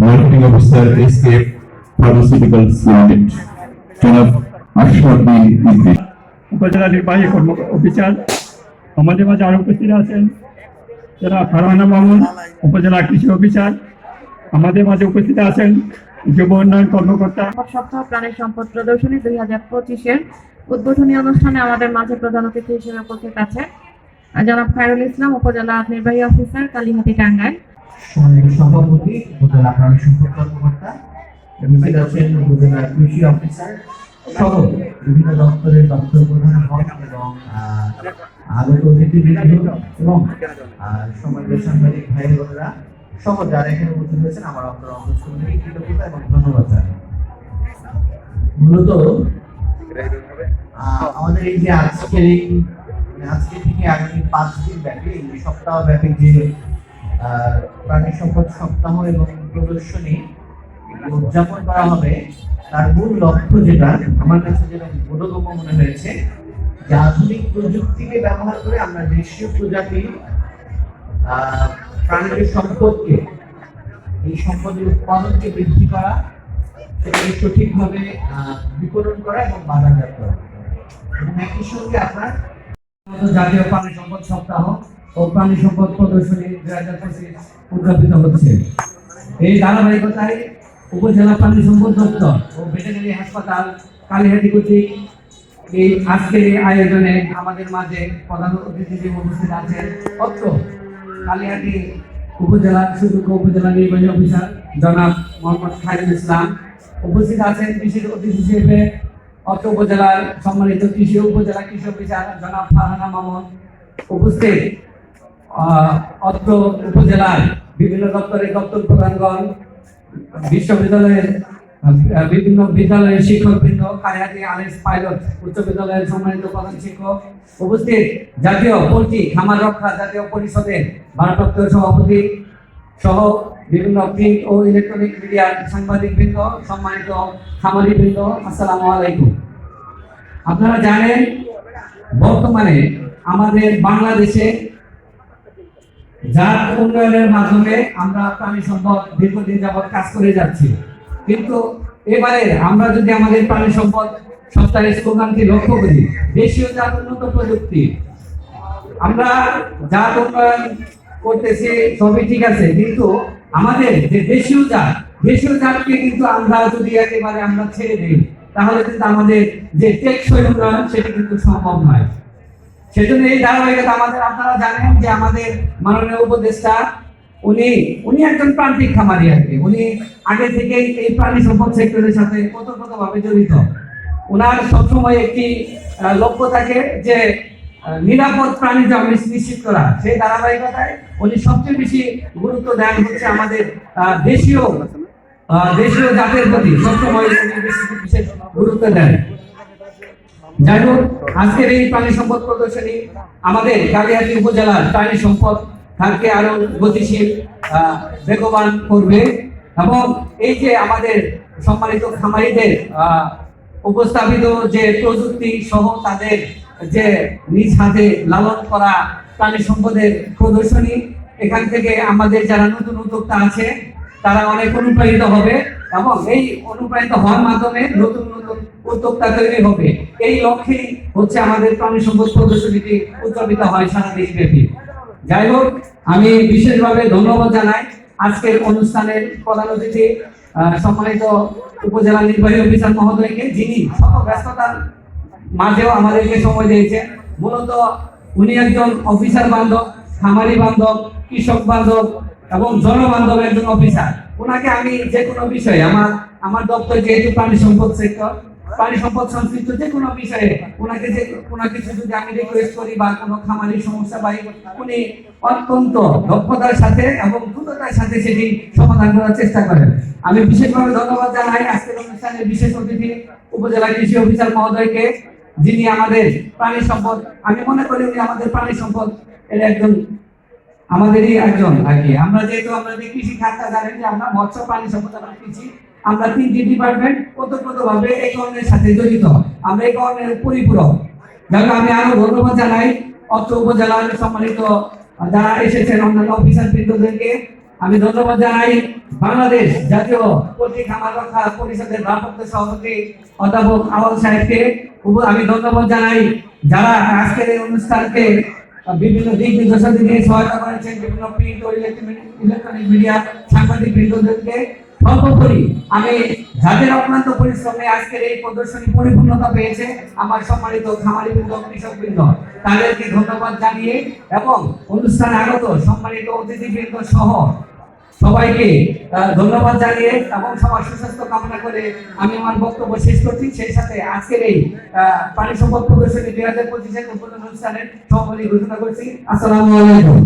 Marketing officer SKF pharmaceuticals limited জনাব আশরাফ ইদ্রিস উপজেলা নির্বাহী অফিসার আমাদের মাঝে আরও উপস্থিত আছেন। যারা ফারহানা মামুন উপজেলা কৃষি অফিসার আমাদের মাঝে উপস্থিত আছেন যুব উন্নয়ন কর্মকর্তা। সপ্তাহ প্রাণী সম্পদ প্রদর্শনী দুই হাজার পঁচিশের উদ্বোধনী অনুষ্ঠানে আমাদের মাঝে প্রধান অতিথি হিসেবে উপস্থিত আছে আহ, জনাব খায়রুল ইসলাম উপজেলা নির্বাহী অফিসার কালীহাতি টাঙ্গাইল। সম্মানিত সভাপতি, উপজেলা প্রাণী সম্পদ কর্মকর্তা আছেন উপজেলা কৃষি অফিসার, সহ বিভিন্ন দপ্তরের দপ্তর প্রধানগণ এবং আগত অতিথিবৃন্দ এবং সম্মানিত সাংবাদিক ভাই বোনেরা সহ যারা এখানে উপস্থিত হয়েছেন আমার আপনার অন্তঃস্থল কৃতজ্ঞতা এবং ধন্যবাদ জানাই। মূলত আমাদের এই যে আজকের এই, আজকে থেকে আগামী পাঁচ দিন ব্যাপী সপ্তাহ ব্যাপী যে প্রাণী সম্পদ সপ্তাহ এবং প্রদর্শনী উদযাপন করা হবে। তার মূল লক্ষ্য যেটা আমার কাছে যেটা বোধগম্য মনে হয়েছে যে আধুনিক প্রযুক্তিকে ব্যবহার করে আমরা দেশীয় প্রজাতির আহ, প্রাণীর সম্পদকে এই সম্পদের উৎপাদনকে বৃদ্ধি করা সেটাকে সঠিকভাবে বিপণন করা এবং বাজারজাত করা। এবং একই সঙ্গে আপনার জাতীয় প্রাণী সম্পদ সপ্তাহ ও প্রাণী সম্পদ প্রদর্শনী দুই হাজার পঁচিশ উদযাপিত হচ্ছে। এই ধারাবাহিকতায় উপজেলা প্রাণী সম্পদ দপ্তর ও ভেটেরিনারি হাসপাতাল কালীহাটি কর্তৃক এই আজকের এই আয়োজনে আমাদের মাঝে প্রধান অতিথি উপস্থিত আছেন অত্র কালীহাটি উপজেলা সুযোগ্য উপজেলা নির্বাহী অফিসার জনাব মোহাম্মদ খায়রুল ইসলাম। উপস্থিত আছেন বিশেষ অতিথি হিসেবে অত্র উপজেলার সম্মানিত কৃষি উপজেলা কৃষি অফিসার জনাব ফারহানা মামুন। উপস্থিত অত্র উপজেলার বিভিন্ন দপ্তরের দপ্তর প্রধানগণ, বিশ্ববিদ্যালয়ের বিভিন্ন বিদ্যালয়ের শিক্ষকবৃন্দ কারিহাটি আলেস পাইলট, উচ্চ বিদ্যালয়ের সম্মানিত প্রধান শিক্ষক উপস্থিত। জাতীয় পোল্ট্রি খামার রক্ষা জাতীয় পরিষদের ভারপ্রাপ্ত সভাপতি সহ বিভিন্ন প্রিন্ট ও ইলেকট্রনিক মিডিয়ার সাংবাদিক বৃন্দ সম্মানিত খামারি বৃন্দ আসসালামু আলাইকুম। আপনারা জানেন, বর্তমানে আমাদের বাংলাদেশে জাত উন্নয়নের মাধ্যমে আমরা প্রাণী সম্পদ দীর্ঘদিন যাবৎ কাজ করে যাচ্ছি। কিন্তু এবারে আমরা যদি আমাদের প্রাণী সম্পদ সপ্তাহের স্লোগানটি লক্ষ্য করি, দেশীয় জাত উন্নত প্রযুক্তি। আমরা জাত উন্নয়ন করতেছি, সবই ঠিক আছে, কিন্তু আমাদের যে দেশীয় জাত, দেশীয় জাতকে কিন্তু আমরা যদি একেবারে আমরা ছেড়ে দিই, তাহলে কিন্তু আমাদের যে টেকসই উন্নয়ন, সেটি কিন্তু সম্ভব নয়। সেজন্য এই ধারাবাহিকতা আমাদের, আপনারা জানেন যে আমাদের মাননীয় উপদেষ্টা, উনি উনি একজন প্রান্তিক খামারি আর কি। উনি আগে থেকেই এই প্রাণী সম্পদ সেক্টরের সাথে ভাবে জড়িত। ওনার সবসময় একটি লক্ষ্য থাকে যে নিরাপদ প্রাণী জন্ম নিশ্চিত করা, সেই ধারাবাহিকতায় উনি সবচেয়ে বেশি গুরুত্ব দেন হচ্ছে আমাদের দেশীয় দেশীয় জাতের প্রতি। সবসময় বিশেষ গুরুত্ব দেন। যাই হোক আজকের এই প্রাণী সম্পদ প্রদর্শনী, আমাদের কালিয়াতি উপজেলার প্রাণী সম্পদ খাতকে আরও গতিশীল বেগবান করবে। এবং এই যে আমাদের সম্মানিত খামারিদের উপস্থাপিত যে প্রযুক্তি সহ তাদের যে নিজ হাতে লালন করা প্রাণী সম্পদের প্রদর্শনী, এখান থেকে আমাদের যারা নতুন উদ্যোক্তা আছে, তারা অনেক অনুপ্রাণিত হবে। এবং এই অনুপ্রাণিত হওয়ার মাধ্যমে নতুন নতুন উদ্যোক্তা তৈরি হবে। এই লক্ষ্যেই হচ্ছে আমাদের প্রাণী সম্পদ প্রদর্শনীটি উদযাপিত হয় সারা দেশব্যাপী। যাই হোক, আমি বিশেষভাবে ধন্যবাদ জানাই আজকের অনুষ্ঠানের প্রধান অতিথি সম্মানিত উপজেলা নির্বাহী অফিসার মহোদয়কে, যিনি শত ব্যস্ততার মাঝেও আমাদেরকে সময় দিয়েছেন। মূলত উনি একজন অফিসার বান্ধব, খামারি বান্ধব, কৃষক বান্ধব এবং জনবান্ধব একজন অফিসার। ওনাকে আমি যে কোনো বিষয়ে, আমার আমার দপ্তর যেহেতু প্রাণী সম্পদ সেক্টর প্রাণী সম্পদ সংশ্লিষ্ট যে কোনো বিষয়ে ওনাকে যে কোনো কিছু যদি আমি রিকোয়েস্ট করি বা কোনো খামারের সমস্যা পাই উনি অত্যন্ত দক্ষতার সাথে এবং দ্রুততার সাথে সেটি সমাধান করার চেষ্টা করেন। আমি বিশেষভাবে ধন্যবাদ জানাই আজকের অনুষ্ঠানের বিশেষ অতিথি উপজেলা কৃষি অফিসার মহোদয়কে, যিনি আমাদের প্রাণী সম্পদ আমি মনে করি উনি আমাদের প্রাণী সম্পদ এর একজন আমাদেরই একজন আর কি। আমরা যেহেতু আমরা যে কৃষি খাতটা জানেন যে আমরা মৎস্য প্রাণী সম্পদ আমরা কৃষি আমরা তিনটি ডিপার্টমেন্ট ওতপ্রোতভাবে কর্মের সাথে জড়িত। আমরা কর্মের পরিপূরক। যাকে, আমি আরও ধন্যবাদ জানাই। অত্র উপজেলার সম্মানিত যারা এসেছেন, অন্যান্য অফিসার বৃন্দদেরকে, আমি ধন্যবাদ জানাই বাংলাদেশ জাতীয় পল্লী খামার রক্ষা পরিষদের ভারপ্রাপ্ত সভাপতি অধ্যাপক আওয়াল সাহেবকে। আমি ধন্যবাদ জানাই যারা আজকের এই অনুষ্ঠানকে বিভিন্ন দিক নির্দেশনা দিয়ে সহায়তা করেছেন, বিভিন্ন প্রিন্ট ও ইলেকট্রনিক মিডিয়া সাংবাদিক বৃন্দদেরকে। সর্বোপরি আমি যাদের অক্লান্ত পরিশ্রমে আজকের এই প্রদর্শনী পরিপূর্ণতা পেয়েছে আমার সম্মানিত খামারি বৃন্দ তাদেরকে ধন্যবাদ জানিয়ে এবং অনুষ্ঠানে আগত সম্মানিত অতিথিবৃন্দ সহ সবাইকে ধন্যবাদ জানিয়ে এবং সবার সুস্বাস্থ্য কামনা করে আমি আমার বক্তব্য শেষ করছি। সেই সাথে আজকের এই পানি সম্পদ প্রদর্শনী দুই হাজার পঁচিশের অনুষ্ঠানের ঘোষণা করছি। আলাইকুম।